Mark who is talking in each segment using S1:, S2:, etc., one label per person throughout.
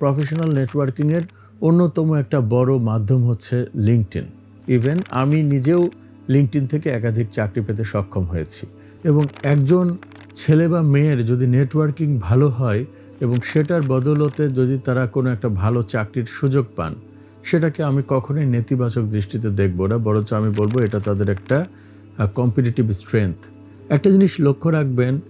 S1: Professional নেটওয়ার্কিংয়ের অন্যতম একটা বড় মাধ্যম হচ্ছে লিঙ্কটিন ইভেন আমি নিজেও লিঙ্কটিন থেকে একাধিক চাকরি পেতে সক্ষম হয়েছি। এবং একজন ছেলে বা মেয়ের যদি নেটওয়ার্কিং ভালো হয় এবং সেটার বদলতে যদি তারা কোনো একটা ভালো চাকরির সুযোগ পান, সেটাকে আমি কখনোই নেতিবাচক দৃষ্টিতে দেখব না, বরঞ্চ আমি বলব এটা তাদের একটা কম্পিটিটিভ স্ট্রেংথ একটা জিনিস লক্ষ্য রাখবেন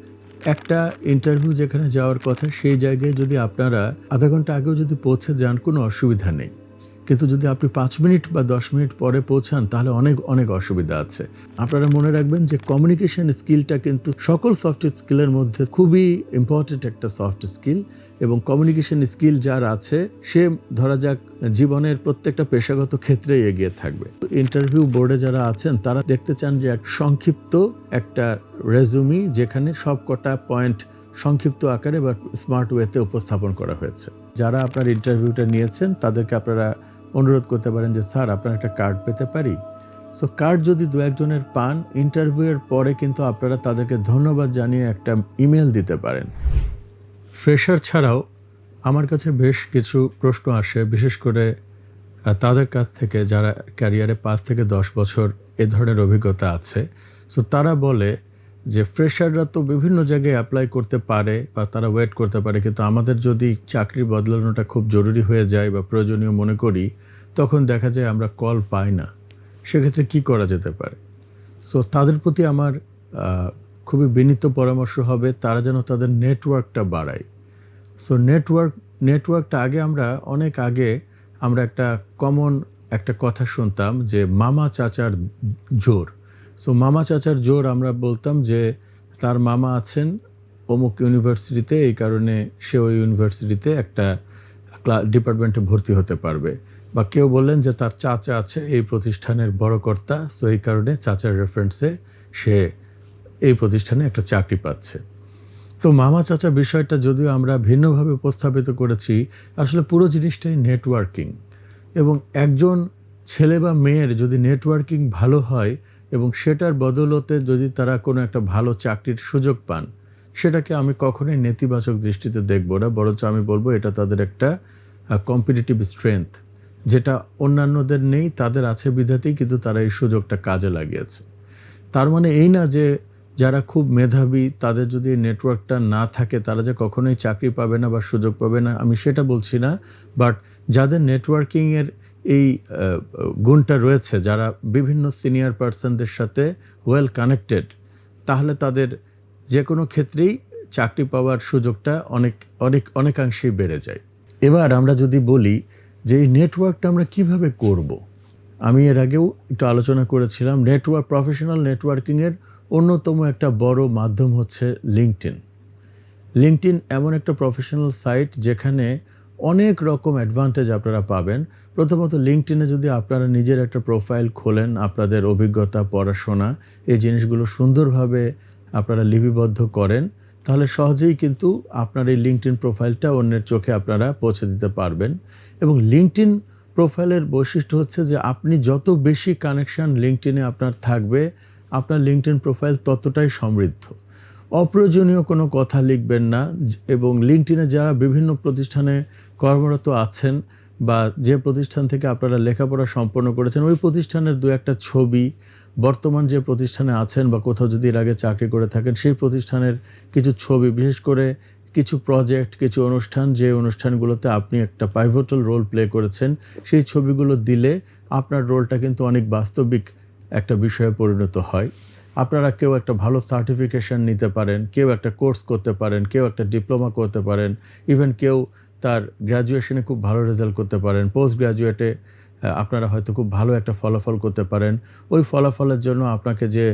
S1: একটা ইন্টারভিউ যেখানে যাওয়ার কথা, সেই জায়গায় যদি আপনারা আধা ঘণ্টা আগেও যদি পৌঁছে যান, কোনো অসুবিধা নেই। কিন্তু যদি আপনি পাঁচ মিনিট বা দশ মিনিট পরে পৌঁছান, তাহলে অনেক অনেক অসুবিধা আছে। আপনারা মনে রাখবেন যে কমিউনিকেশন স্কিলটা কিন্তু সকল সফট স্কিলের মধ্যে খুবই ইম্পর্টেন্ট একটা সফট স্কিল এবং কমিউনিকেশন স্কিল যার আছে, সে ধরা যাক জীবনের প্রত্যেকটা পেশাগত ক্ষেত্রেই এগিয়ে থাকবে। ইন্টারভিউ বোর্ডে যারা আছেন, তারা দেখতে চান যে এক সংক্ষিপ্ত একটা রেজুমি যেখানে সব কটা পয়েন্ট সংক্ষিপ্ত আকারে বা স্মার্ট ওয়েতে উপস্থাপন করা হয়েছে। যারা আপনার ইন্টারভিউটা নিয়েছেন, তাদেরকে আপনারা অনুরোধ করতে পারেন যে, স্যার, আপনার একটা কার্ড পেতে পারি? সো কার্ড যদি দু একজনের পান, ইন্টারভিউয়ের পরে কিন্তু আপনারা তাদেরকে ধন্যবাদ জানিয়ে একটা ইমেল দিতে পারেন। ফ্রেশার ছাড়াও আমার কাছে বেশ কিছু প্রশ্ন আসে, বিশেষ করে তাদের কাছ থেকে যারা ক্যারিয়ারে পাঁচ থেকে দশ বছর এ ধরনের অভিজ্ঞতা আছে। সো তারা বলে যে, ফ্রেশাররা তো বিভিন্ন জায়গায় অ্যাপ্লাই করতে পারে বা তারা ওয়েট করতে পারে, কিন্তু আমাদের যদি চাকরি বদলানোটা খুব জরুরি হয়ে যায় বা প্রয়োজনীয় মনে করি তখন দেখা যায় আমরা কল পাই না। সেক্ষেত্রে কি করা যেতে পারে? সো তাদের প্রতি আমার খুবই বিনীত পরামর্শ হবে, তারা যেন তাদের নেটওয়ার্কটা বাড়ায়। সো নেটওয়ার্ক নেটওয়ার্কটা আগে আমরা, অনেক আগে আমরা একটা কমন একটা কথা শুনতাম যে, মামা চাচার জোর। সো মামা চাচার জোর আমরা বলতাম যে, তার মামা আছেন, অমুক ইউনিভার্সিটিতে এই কারণে সে ওই ইউনিভার্সিটিতে একটা ডিপার্টমেন্টে ভর্তি হতে পারবে। বা কেউ বললেন যে তার চাচা আছে, এই প্রতিষ্ঠানের বড় কর্তা সো এই কারণে চাচার রেফারেন্সে সে এই প্রতিষ্ঠানে একটা চাকরি পাচ্ছে। তো মামা চাচা বিষয়টা যদিও আমরা ভিন্নভাবে উপস্থাপিত করেছি, আসলে পুরো জিনিসটাই নেটওয়ার্কিং এবং একজন ছেলে বা মেয়ের যদি নেটওয়ার্কিং ভালো হয় এবং সেটার বদলতে যদি তারা কোনো একটা ভালো চাকরির সুযোগ পান, সেটাকে আমি কখনোই নেতিবাচক দৃষ্টিতে দেখব না, বরঞ্চ আমি বলব এটা তাদের একটা কম্পিটিটিভ স্ট্রেংথ যেটা অন্যান্যদের নেই, তাদের আছে বিধাতেই কিন্তু তারা এই সুযোগটা কাজে লাগিয়েছে। তার মানে এই না যে যারা খুব মেধাবী, তাদের যদি নেটওয়ার্কটা না থাকে, তারা যে কখনোই চাকরি পাবে না বা সুযোগ পাবে না, আমি সেটা বলছি না। বাট যাদের নেটওয়ার্কিংয়ের এই গুণটা রয়েছে, যারা বিভিন্ন সিনিয়র পার্সনদের সাথে ওয়েল কানেক্টেড তাহলে তাদের যে কোনো ক্ষেত্রেই চাকরি পাওয়ার সুযোগটা অনেক অনেক, অনেকাংশেই বেড়ে যায়। এবার আমরা যদি বলি যে এই নেটওয়ার্কটা আমরা কীভাবে করব। আমি এর আগেও একটু আলোচনা করেছিলাম নেটওয়ার্ক প্রফেশনাল নেটওয়ার্কিংয়ের অন্যতম একটা বড় মাধ্যম হচ্ছে লিঙ্কডইন লিঙ্কডইন এমন একটা প্রফেশনাল সাইট যেখানে অনেক রকম অ্যাডভান্টেজ আপনারা পাবেন প্রথমত লিঙ্কটিনে যদি আপনারা নিজের একটা প্রোফাইল খোলেন, আপনাদের অভিজ্ঞতা, পড়াশোনা, এই জিনিসগুলো সুন্দরভাবে আপনারা লিপিবদ্ধ করেন তাহলে সহজেই কিন্তু আপনার এই লিঙ্কডইন প্রোফাইলটা অন্যের চোখে আপনারা পৌঁছে দিতে পারবেন। এবং লিঙ্কডইন প্রোফাইলের বৈশিষ্ট্য হচ্ছে যে আপনি যত বেশি কানেকশন লিঙ্কডইনে আপনার থাকবে, আপনার লিঙ্কডইন প্রোফাইল ততটাই সমৃদ্ধ। অপ্রয়োজনীয় কোনো কথা লিখবেন না এবং লিঙ্কডইনে যারা বিভিন্ন প্রতিষ্ঠানে কর্মরত আছেন বা যে প্রতিষ্ঠান থেকে আপনারা লেখাপড়া সম্পন্ন করেছেন, ওই প্রতিষ্ঠানের দু একটা ছবি বর্তমান যে প্রতিষ্ঠানে আছেন বা কোথাও যদি এর আগে চাকরি করে থাকেন, সেই প্রতিষ্ঠানের কিছু ছবি, বিশেষ করে কিছু প্রজেক্ট কিছু অনুষ্ঠান, যে অনুষ্ঠানগুলোতে আপনি একটা পাইভোটাল রোল প্লে করেছেন, সেই ছবিগুলো দিলে আপনার রোলটা কিন্তু অনেক বাস্তবিক একটা বিষয়ে পরিণত হয়। আপনারা কেউ একটা ভালো সার্টিফিকেশন নিতে পারেন, কেউ একটা কোর্স করতে পারেন, কেউ একটা ডিপ্লোমা করতে পারেন ইভেন কেউ তার গ্র্যাজুয়েশনে খুব ভালো রেজাল্ট করতে পারেন পোস্ট গ্র্যাজুয়েটে আপনারা হয়তো খুব ভালো একটা ফলাফল করতে পারেন। ওই ফলাফলের জন্য আপনাকে যে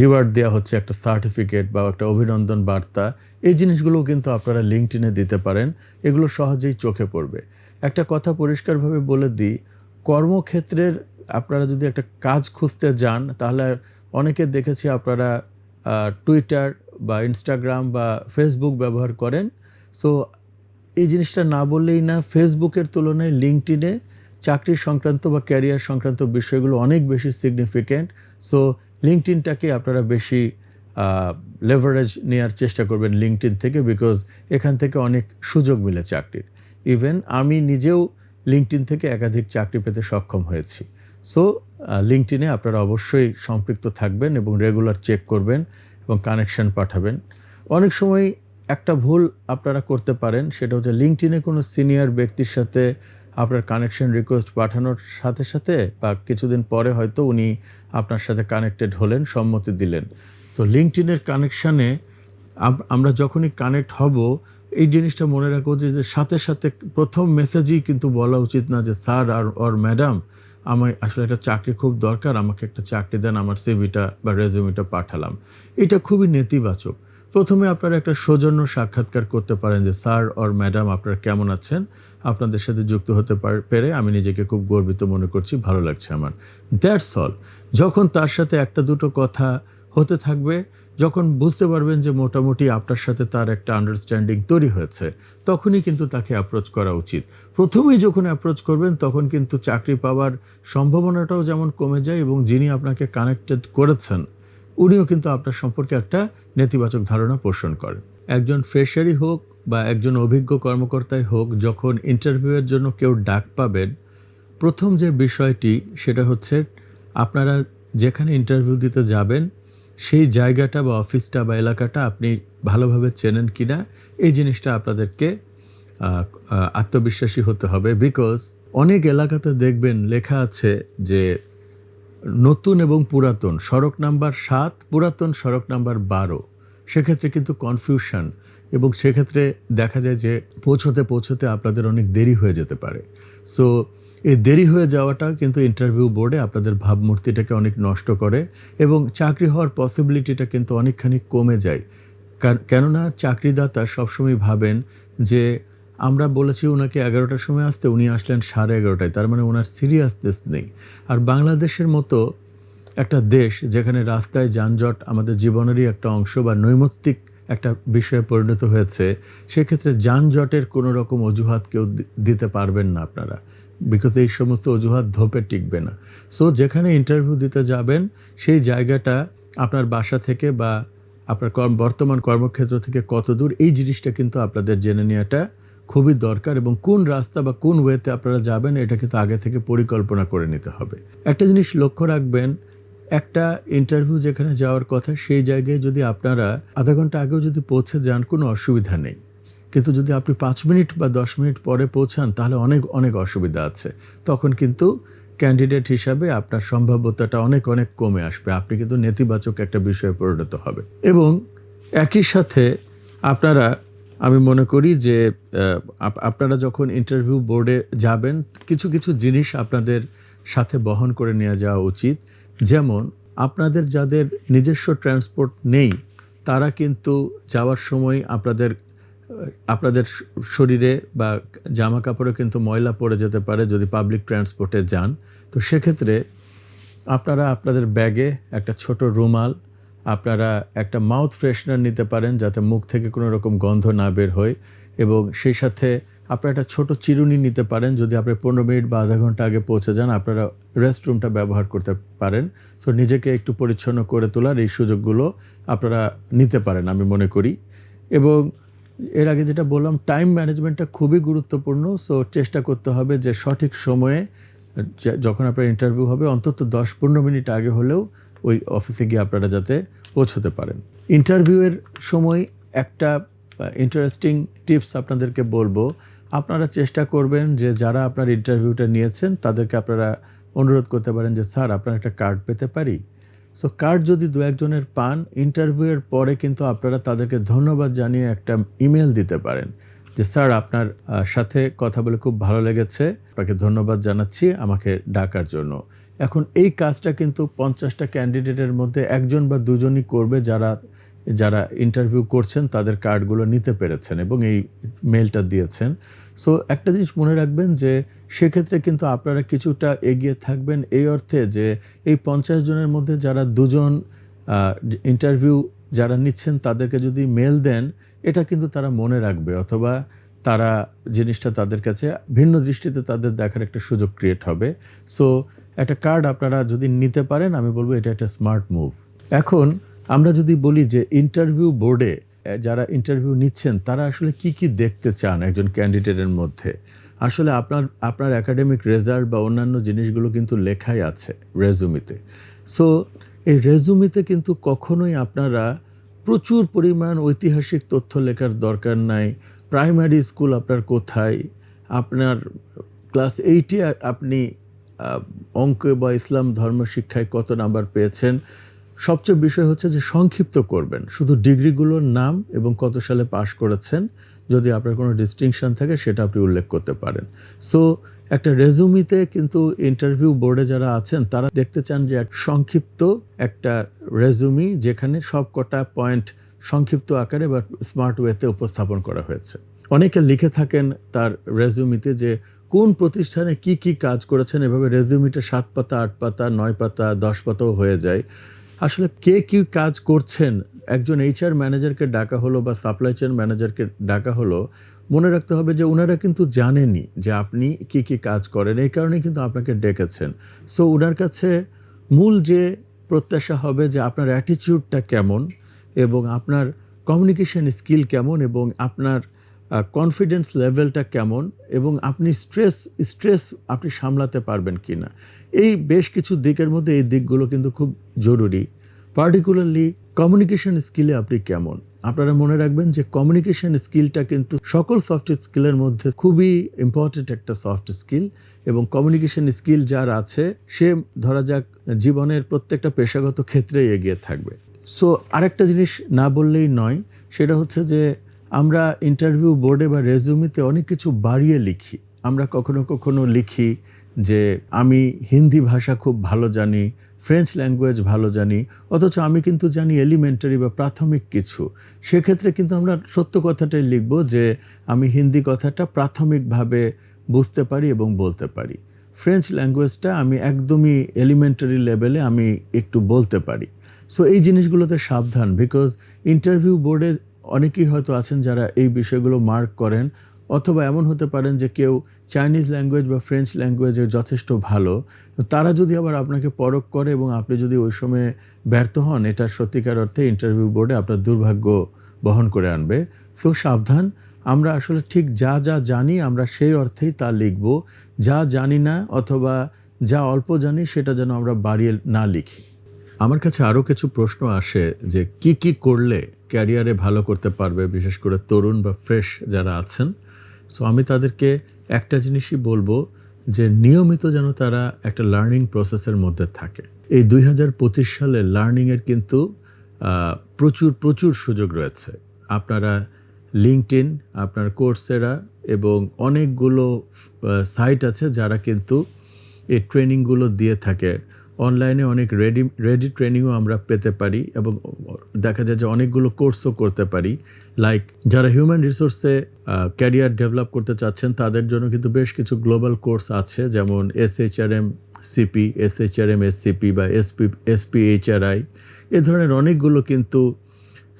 S1: রিওয়ার্ড দেওয়া হচ্ছে একটা সার্টিফিকেট বা একটা অভিনন্দন বার্তা, এই জিনিসগুলোও কিন্তু আপনারা লিঙ্কডইনে দিতে পারেন। এগুলো সহজেই চোখে পড়বে। একটা কথা পরিষ্কারভাবে বলে দিই, কর্মক্ষেত্রের আপনারা যদি একটা কাজ খুঁজতে যান, তাহলে অনেকে দেখেছি আপনারা টুইটার বা ইনস্টাগ্রাম বা ফেসবুক ব্যবহার করেন। সো এই জিনিসটা না বললেই না ফেসবুকের তুলনায় লিঙ্কডইনে চাকরি সংক্রান্ত বা ক্যারিয়ার সংক্রান্ত বিষয়গুলো অনেক বেশি সিগনিফিক্যান্ট সো লিঙ্কডইনটাকে আপনারা বেশি লেভারেজ নেওয়ার চেষ্টা করবেন লিঙ্কডইন থেকে বিকজ এখান থেকে অনেক সুযোগ মিলে চাকরির। ইভেন আমি নিজেও লিঙ্কটিন থেকে একাধিক চাকরি পেতে সক্ষম হয়েছি। সো লিঙ্কটিনে আপনারা অবশ্যই সম্পৃক্ত থাকবেন এবং রেগুলার চেক করবেন এবং কানেকশন পাঠাবেন। অনেক সময় একটা ভুল আপনারা করতে পারেন, সেটা হচ্ছে লিঙ্কটিনে কোনো সিনিয়র ব্যক্তির সাথে আপনার কানেকশন রিকোয়েস্ট পাঠানোর সাথে সাথে বা কিছুদিন পরে হয়তো উনি আপনার সাথে কানেক্টেড হলেন, সম্মতি দিলেন। তো লিঙ্কটিনের কানেকশানে আমরা যখনই কানেক্ট হব, এই জিনিসটা মনে রাখব যে সাথে সাথে প্রথম মেসেজই কিন্তু বলা উচিত না যে, স্যার আর ওর ম্যাডাম আমার আসলে একটা চাকরি খুব দরকার, আমাকে একটা চাকরি দেন, আমার সিভিটা বা রেজিউমিটা পাঠালাম। এটা খুবই নেতিবাচক। প্রথমে আপনারা একটা সৌজন্য সাক্ষাৎকার করতে পারেন যে, স্যার ওর ম্যাডাম আপনারা কেমন আছেন? আপনাদের সাথে যুক্ত হতে পার- পেরে আমি নিজেকে খুব গর্বিত মনে করছি, ভালো লাগছে আমার। That's all. যখন তার সাথে একটা দুটো কথা হতে থাকবে, যখন বুঝতে পারবেন যে মোটামুটি আপনার সাথে তার একটা আন্ডারস্ট্যান্ডিং তৈরি হয়েছে, তখনই কিন্তু তাকে অ্যাপ্রোচ করা উচিত। প্রথমেই যখন অ্যাপ্রোচ করবেন, তখন কিন্তু চাকরি পাওয়ার সম্ভাবনাটাও যেমন কমে যায় এবং যিনি আপনাকে কানেক্টেড করেছেন উনিও কিন্তু আপনার সম্পর্কে একটা নেতিবাচক ধারণা পোষণ করেন। একজন ফ্রেশারই হোক বা একজন অভিজ্ঞ কর্মকর্তাই হোক, যখন ইন্টারভিউয়ের জন্য কেউ ডাক পাবেন, প্রথম যে বিষয়টি সেটা হচ্ছে আপনারা যেখানে ইন্টারভিউ দিতে যাবেন, সেই জায়গাটা বা অফিসটা বা এলাকাটা আপনি ভালোভাবে চেনেন কি না এই জিনিসটা আপনাদেরকে আত্মবিশ্বাসী হতে হবে। বিকজ অনেক এলাকাতে দেখবেন লেখা আছে যে নতুন এবং পুরাতন, সড়ক নাম্বার সাত, পুরাতন সড়ক নাম্বার বারো। সেক্ষেত্রে কিন্তু কনফিউশন এবং সেক্ষেত্রে দেখা যায় যে পৌঁছতে পৌঁছতে আপনাদের অনেক দেরি হয়ে যেতে পারে। সো এই দেরি হয়ে যাওয়াটা কিন্তু ইন্টারভিউ বোর্ডে আপনাদের ভাবমূর্তিটাকে অনেক নষ্ট করে এবং চাকরি হওয়ার পসিবিলিটিটা কিন্তু অনেকখানি কমে যায়। কেননা চাকরিদাতা সবসময় ভাবেন যে আমরা বলেছি ওনাকে এগারোটার সময় আসতে, উনি আসলেন সাড়ে এগারোটায়, তার মানে ওনার সিরিয়াসনেস নেই। আর বাংলাদেশের মতো একটা দেশ যেখানে রাস্তায় যানজট আমাদের জীবনেরই একটা অংশ বা নৈমিত্তিক একটা বিষয়ে পরিণত হয়েছে, সেক্ষেত্রে যানজটের কোনো রকম অজুহাত কেউ দিতে পারবেন না আপনারা। বিকজ এই সমস্ত অজুহাত ধোপে টিকবে না। সো যেখানে ইন্টারভিউ দিতে যাবেন, সেই জায়গাটা আপনার বাসা থেকে বা আপনার বর্তমান কর্মক্ষেত্র থেকে কত দূর, এই জিনিসটা কিন্তু আপনাদের জেনে নেওয়াটা খুবই দরকার এবং কোন রাস্তা বা কোন ওয়েতে আপনারা যাবেন, এটা কিন্তু আগে থেকে পরিকল্পনা করে নিতে হবে। একটা জিনিস লক্ষ্য রাখবেন, একটা ইন্টারভিউ যেখানে যাওয়ার কথা, সেই জায়গায় যদি আপনারা আধা ঘণ্টা আগেও যদি পৌঁছে যান, কোনো অসুবিধা নেই। কিন্তু যদি আপনি পাঁচ মিনিট বা দশ মিনিট পরে পৌঁছান, তাহলে অনেক অনেক অসুবিধা আছে। তখন কিন্তু ক্যান্ডিডেট হিসাবে আপনার সম্ভাব্যতাটা অনেক অনেক কমে আসবে। আপনি কিন্তু নেতিবাচক একটা বিষয়ে পরিণত হবে এবং একই সাথে আপনারা আমি মনে করি যে আপ- আপনারা যখন ইন্টারভিউ বোর্ডে যাবেন, কিছু কিছু জিনিস আপনাদের সাথে বহন করে নিয়ে যাওয়া উচিত। যেমন, আপনাদের যাদের নিজস্ব ট্রান্সপোর্ট নেই, তারা কিন্তু যাওয়ার সময় আপনাদের আপনাদের শরীরে বা জামা কাপড়ে কিন্তু ময়লা পড়ে যেতে পারে যদি পাবলিক ট্রান্সপোর্টে যান। তো সেক্ষেত্রে আপনারা আপনাদের ব্যাগে একটা ছোট রুমাল আপনারা একটা মাউথ ফ্রেশনার নিতে পারেন যাতে মুখ থেকে কোনো রকম গন্ধ না বের হয় এবং সেই সাথে আপনারা একটা ছোট চিরুনি নিতে পারেন যদি আপনি পনেরো মিনিট বা আধা ঘণ্টা আগে পৌঁছে যান, আপনারা রেস্টরুমটা ব্যবহার করতে পারেন। সো নিজেকে একটু পরিচ্ছন্ন করে তোলার এই সুযোগগুলো আপনারা নিতে পারেন আমি মনে করি। এবং এর আগে যেটা বললাম টাইম ম্যানেজমেন্টটা খুবই গুরুত্বপূর্ণ। সো চেষ্টা করতে হবে যে সঠিক সময়ে যখন আপনার ইন্টারভিউ হবে, অন্তত দশ পনেরো মিনিট আগে হলেও ওই অফিসে গিয়ে আপনারা যাতে পৌঁছতে পারেন। ইন্টারভিউয়ের সময় একটা ইন্টারেস্টিং টিপস আপনাদেরকে বলব। আপনারা চেষ্টা করবেন যে যারা আপনার ইন্টারভিউটা নিয়েছেন, তাদেরকে আপনারা অনুরোধ করতে পারেন যে, স্যার, আপনার একটা কার্ড পেতে পারি? সো কার্ড যদি দু একজনের পান ইন্টারভিউয়ের পরে কিন্তু আপনারা তাদেরকে ধন্যবাদ জানিয়ে একটা ইমেল দিতে পারেন। যে স্যার আপনার সাথে কথা বলে খুব ভালো লেগেছে। আপনাকে ধন্যবাদ জানাচ্ছি আমাকে ডাকার জন্য। এখন এই কাজটা কিন্তু পঞ্চাশটা ক্যান্ডিডেটের মধ্যে একজন বা দুজনই করবে যারা যারা ইন্টারভিউ করছেন, তাদের কার্ডগুলো নিতে পেরেছেন এবং এই মেলটা দিয়েছেন। সো একটা জিনিস মনে রাখবেন যে সেক্ষেত্রে কিন্তু আপনারা কিছুটা এগিয়ে থাকবেন এই অর্থে যে এই পঞ্চাশ জনের মধ্যে যারা দুজন ইন্টারভিউ যারা নিচ্ছেন, তাদেরকে যদি মেল দেন এটা কিন্তু তারা মনে রাখবে অথবা তারা জিনিসটা তাদের কাছে ভিন্ন দৃষ্টিতে তাদের দেখার একটা সুযোগ ক্রিয়েট হবে। সো একটা কার্ড আপনারা যদি নিতে পারেন, আমি বলব এটা একটা স্মার্ট মুভ এখন আমরা যদি বলি যে ইন্টারভিউ বোর্ডে যারা ইন্টারভিউ নিচ্ছেন, তারা আসলে কি কি দেখতে চান একজন ক্যান্ডিডেটের মধ্যে? আসলে আপনার আপনার একাডেমিক রেজাল্ট বা অন্যান্য জিনিসগুলো কিন্তু লেখাই আছে রেজুমিতে সো এই রেজুমিতে কিন্তু কখনোই আপনারা প্রচুর পরিমাণ ঐতিহাসিক তথ্য লেখার দরকার নাই। প্রাইমারি স্কুল আপনার কোথায়? আপনার ক্লাস এইটে আপনি অঙ্ক বা ইসলাম ধর্ম শিক্ষায় কত নাম্বার পেয়েছেন? সবচেয়ে বিষয় হচ্ছে যে সংক্ষিপ্ত করবেন। শুধু ডিগ্রিগুলোর নাম এবং কত সালে পাশ করেছেন, যদি আপনার কোনো ডিস্টিংশন থাকে সেটা আপনি উল্লেখ করতে পারেন। সো একটা রেজুমিতে কিন্তু ইন্টারভিউ বোর্ডে যারা আছেন, তারা দেখতে চান যে সংক্ষিপ্ত একটা রেজুমি যেখানে সব কটা পয়েন্ট সংক্ষিপ্ত আকারে বা স্মার্ট ওয়েতে উপস্থাপন করা হয়েছে। অনেকে লিখে থাকেন তার রেজুমিতে যে কোন প্রতিষ্ঠানে কি কি কাজ করেছেন, এভাবে রেজুমিটা সাত পাতা, আট পাতা, নয় পাতা, দশ পাতাও হয়ে যায়। আসলে কে কি কাজ করছেন? একজন এইচআর ম্যানেজারকে ডাকা হলো বা সাপ্লাই চেন ম্যানেজারকে ডাকা হলো মনে রাখতে হবে যে ওনারা কিন্তু জানেনই যে আপনি কি কি কাজ করেন, এই কারণেই কিন্তু আপনাকে ডেকেছেন। সো ওনার কাছে মূল যে প্রত্যাশা হবে যে আপনার অ্যাটিটিউডটা কেমন এবং আপনার কমিউনিকেশন স্কিল কেমন এবং আপনার কনফিডেন্স লেভেলটা কেমন এবং আপনি স্ট্রেস স্ট্রেস আপনি সামলাতে পারবেন কি না এই বেশ কিছু দিকের মধ্যে এই দিকগুলো কিন্তু খুব জরুরি। পার্টিকুলারলি কমিউনিকেশন স্কিলে আপনি কেমন? আপনারা মনে রাখবেন যে কমিউনিকেশন স্কিলটা কিন্তু সকল সফট স্কিলের মধ্যে খুবই ইম্পর্টেন্ট একটা সফট স্কিল এবং কমিউনিকেশন স্কিল যার আছে, সে ধরা যাক জীবনের প্রত্যেকটা পেশাগত ক্ষেত্রে এগিয়ে থাকবে। সো আরেকটা জিনিস না বললেই নয়, সেটা হচ্ছে যে আমরা ইন্টারভিউ বোর্ডে বা রেজুমিতে অনেক কিছু বাড়িয়ে লিখি। আমরা কখনো কখনো লিখি যে, আমি হিন্দি ভাষা খুব ভালো জানি ফ্রেঞ্চ ল্যাঙ্গুয়েজ ভালো জানি, অথচ আমি কিন্তু জানি এলিমেন্টারি বা প্রাথমিক কিছু। সেক্ষেত্রে কিন্তু আমরা সত্য কথাটাই লিখব যে আমি হিন্দি কথাটা প্রাথমিকভাবে বুঝতে পারি এবং বলতে পারি। ফ্রেঞ্চ ল্যাঙ্গুয়েজটা আমি একদমই এলিমেন্টারি লেভেলে আমি একটু বলতে পারি। সো এই জিনিসগুলোতে সাবধান বিকজ ইন্টারভিউ বোর্ডে অনেকেই হয়তো আছেন যারা এই বিষয়গুলো মার্ক করেন অথবা এমন হতে পারেন যে কেউ চাইনিজ ল্যাঙ্গুয়েজ বা ফ্রেঞ্চ ল্যাঙ্গুয়েজে যথেষ্ট ভালো তারা যদি আবার আপনাকে পরখ করে এবং আপনি যদি ওই সময়ে ব্যর্থ হন, এটা সত্যিকার অর্থে ইন্টারভিউ বোর্ডে আপনার দুর্ভাগ্য বহন করে আনবে। সো সাবধান, আমরা আসলে ঠিক যা যা জানি আমরা সেই অর্থেই তা লিখব। যা জানি না অথবা যা অল্প জানি সেটা যেন আমরা বাড়িয়ে না লিখি। আমার কাছে আরও কিছু প্রশ্ন আসে যে কি কি করলে ক্যারিয়ারে ভালো করতে পারবে, বিশেষ করে তরুণ বা ফ্রেশ যারা আছেন? সো আমি তাদেরকে একটা জিনিসই বলব যে নিয়মিত যেন তারা একটা লার্নিং প্রসেসের মধ্যে থাকে। এই দুই হাজার পঁচিশ সালে লার্নিংয়ের কিন্তু প্রচুর প্রচুর সুযোগ রয়েছে। আপনারা লিঙ্কড আপনার কোর্সেরা এবং অনেকগুলো সাইট আছে যারা কিন্তু এই ট্রেনিংগুলো দিয়ে থাকে। অনলাইনে অনেক রেডি রেডি ট্রেনিংও আমরা পেতে পারি এবং দেখা যায় যে অনেকগুলো কোর্সও করতে পারি। লাইক যারা হিউম্যান রিসোর্সে ক্যারিয়ার ডেভেলপ করতে চাচ্ছেন, তাদের জন্য কিন্তু বেশ কিছু গ্লোবাল কোর্স আছে। যেমন S H R M CP S H R M S CP বা SP SP H R I এ ধরনের অনেকগুলো কিন্তু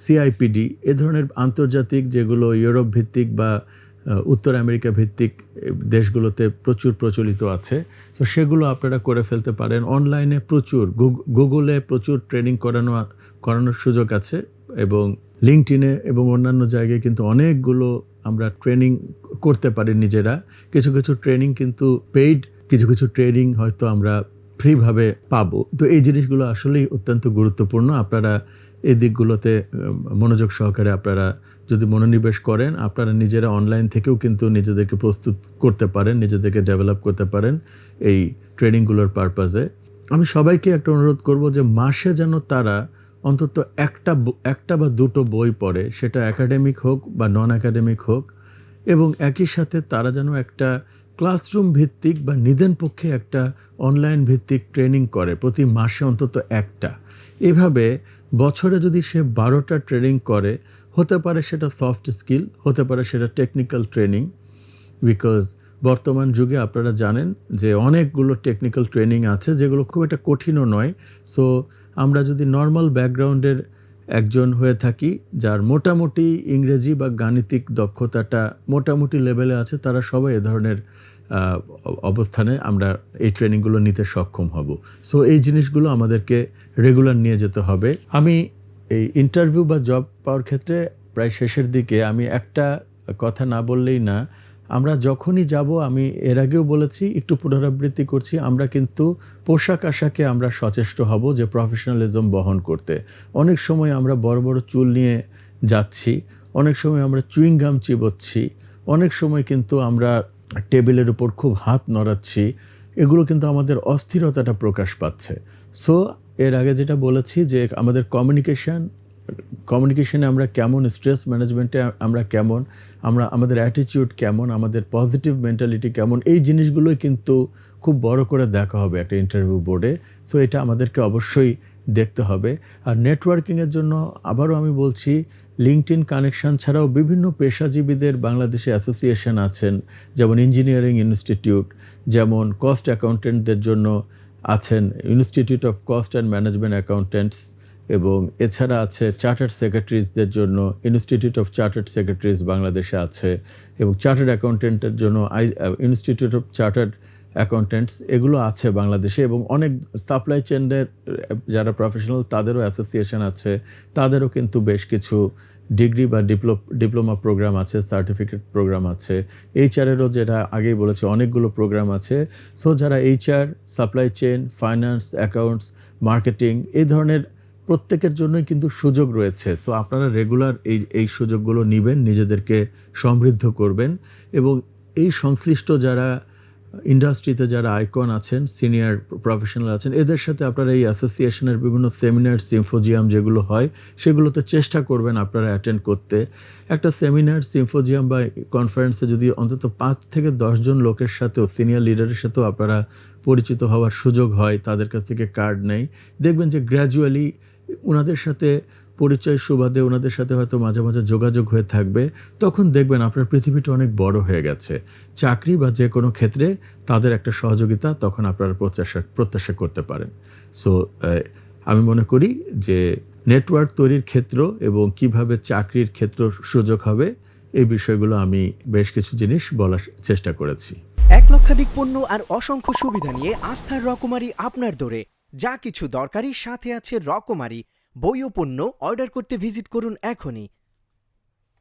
S1: সিআইপিডি এ ধরনের আন্তর্জাতিক যেগুলো ইউরোপ ভিত্তিক বা উত্তর আমেরিকা ভিত্তিক দেশগুলোতে প্রচুর প্রচলিত আছে। তো সেগুলো আপনারা করে ফেলতে পারেন। অনলাইনে প্রচুর, গুগ- গুগলে প্রচুর ট্রেনিং করানো করানোর সুযোগ আছে এবং লিঙ্কটিনে এবং অন্যান্য জায়গায় কিন্তু অনেকগুলো আমরা ট্রেনিং করতে পারি নিজেরা। কিছু কিছু ট্রেনিং কিন্তু পেইড কিছু কিছু ট্রেনিং হয়তো আমরা ফ্রিভাবে পাবো। তো এই জিনিসগুলো আসলেই অত্যন্ত গুরুত্বপূর্ণ। আপনারা এই দিকগুলোতে মনোযোগ সহকারে আপনারা যদি মনোনিবেশ করেন, আপনারা নিজেরা অনলাইন থেকেও কিন্তু নিজেদেরকে প্রস্তুত করতে পারেন, নিজেদেরকে ডেভেলপ করতে পারেন এই ট্রেনিংগুলোর পারপাজে আমি সবাইকে একটা অনুরোধ করব যে মাসে যেন তারা অন্তত একটা একটা বা দুটো বই পড়ে, সেটা একাডেমিক হোক বা নন একাডেমিক হোক, এবং একই সাথে তারা যেন একটা ক্লাসরুম ভিত্তিক বা নিদেন পক্ষে একটা অনলাইন ভিত্তিক ট্রেনিং করে প্রতি মাসে অন্তত একটা। এভাবে বছরে যদি সে বারোটা ট্রেনিং করে হতে পারে সেটা সফট স্কিল হতে পারে সেটা টেকনিক্যাল ট্রেনিং বিকজ বর্তমান যুগে আপনারা জানেন যে অনেকগুলো টেকনিক্যাল ট্রেনিং আছে যেগুলো খুব একটা কঠিনও নয়। সো আমরা যদি নর্মাল ব্যাকগ্রাউন্ডের একজন হয়ে থাকি, যার মোটামুটি ইংরেজি বা গাণিতিক দক্ষতাটা মোটামুটি লেভেলে আছে, তারা সবাই এ ধরনের অবস্থানে আমরা এই ট্রেনিংগুলো নিতে সক্ষম হব। সো এই জিনিসগুলো আমাদেরকে রেগুলার নিয়ে যেতে হবে। আমি এই ইন্টারভিউ বা জব পাওয়ার ক্ষেত্রে প্রায় শেষের দিকে আমি একটা কথা না বললেই না, আমরা যখনই যাব আমি এর আগেও বলেছি, একটু পুনরাবৃত্তি করছি, আমরা কিন্তু পোশাক আশাকে আমরা সচেষ্ট হব যে প্রফেশনালিজম বহন করতে। অনেক সময় আমরা বড় বড় চুল নিয়ে যাচ্ছি, অনেক সময় আমরা চুইংগাম চিবোচ্ছি, অনেক সময় কিন্তু আমরা টেবিলের উপর খুব হাত নড়াচ্ছি, এগুলো কিন্তু আমাদের অস্থিরতাটা প্রকাশ পাচ্ছে। সো এর আগে যেটা বলেছি যে আমাদের কমিউনিকেশন কমিউনিকেশনে আমরা কেমন স্ট্রেস ম্যানেজমেন্টে আমরা কেমন, আমরা, আমাদের অ্যাটিটিউড কেমন, আমাদের পজিটিভ মেন্টালিটি কেমন, এই জিনিসগুলোই কিন্তু খুব বড় করে দেখা হবে একটা ইন্টারভিউ বোর্ডে সো এটা আমাদেরকে অবশ্যই দেখতে হবে। আর নেটওয়ার্কিংয়ের জন্য আবারও আমি বলছি লিঙ্কড ইন কানেকশন ছাড়াও বিভিন্ন পেশাজীবীদের বাংলাদেশে অ্যাসোসিয়েশন আছেন, যেমন ইঞ্জিনিয়ারিং ইনস্টিটিউট যেমন কস্ট অ্যাকাউন্টেন্টদের জন্য আছেন institute of cost and management accountants এবং এছাড়া আছে চার্টার্ড সেক্রেটারিজদের জন্য ইনস্টিটিউট অফ চার্টার্ড সেক্রেটারিজ বাংলাদেশে আছে এবং চার্টার্ড অ্যাকাউন্টেন্টের জন্য I institute of chartered accountants এগুলো আছে বাংলাদেশে এবং অনেক সাপ্লাই চেনের যারা প্রফেশনাল তাদেরও অ্যাসোসিয়েশন আছে, তাদেরও কিন্তু বেশ কিছু ডিগ্রি বা ডিপ্লো ডিপ্লোমা প্রোগ্রাম আছে, সার্টিফিকেট প্রোগ্রাম আছে। এইচআরেরও যেটা আগেই বলেছে, অনেকগুলো প্রোগ্রাম আছে। সো যারা HR, supply chain finance, accounts, marketing এই ধরনের প্রত্যেকের জন্যই কিন্তু সুযোগ রয়েছে। তো আপনারা রেগুলার এই এই সুযোগগুলো নেবেন, নিজেদেরকে সমৃদ্ধ করবেন এবং এই সংশ্লিষ্ট যারা ইন্ডাস্ট্রিতে যারা আইকন আছেন, সিনিয়র প্রফেশনাল আছেন, এদের সাথে আপনারা এই অ্যাসোসিয়েশনের বিভিন্ন সেমিনার সিম্ফোজিয়াম যেগুলো হয়, সেগুলোতে চেষ্টা করবেন আপনারা অ্যাটেন্ড করতে। একটা সেমিনার সিম্ফোজিয়াম বা কনফারেন্সে যদি অন্তত পাঁচ থেকে দশজন লোকের সাথেও সিনিয়র লিডারের সাথেও আপনারা পরিচিত হওয়ার সুযোগ হয়, তাদের কাছ থেকে কার্ড নেই। দেখবেন যে গ্র্যাজুয়ালি ওনাদের সাথে পরিচয় সুবাদে ওনাদের সাথে হয়তো মাঝে মাঝে যোগাযোগ হয়ে থাকবে, তখন দেখবেন আপনার পৃথিবীটা অনেক বড় হয়ে গেছে। চাকরি বা যে কোনো ক্ষেত্রে তাদের একটা সহযোগিতা তখন আপনারা প্রত্যাশা প্রত্যাশা করতে পারেন। সো আমি মনে করি যে নেটওয়ার্ক তৈরির ক্ষেত্র এবং কীভাবে চাকরির ক্ষেত্র সুযোগ হবে, এই বিষয়গুলো আমি বেশ কিছু জিনিস বলার চেষ্টা করেছি।
S2: এক লক্ষাধিক পণ্য আর অসংখ্য সুবিধা নিয়ে আস্থার রকমারি আপনার দোরে। যা কিছু দরকারি সাথে আছে রকমারি। বই ও পণ্য অর্ডার করতে ভিজিট করুন এখনই।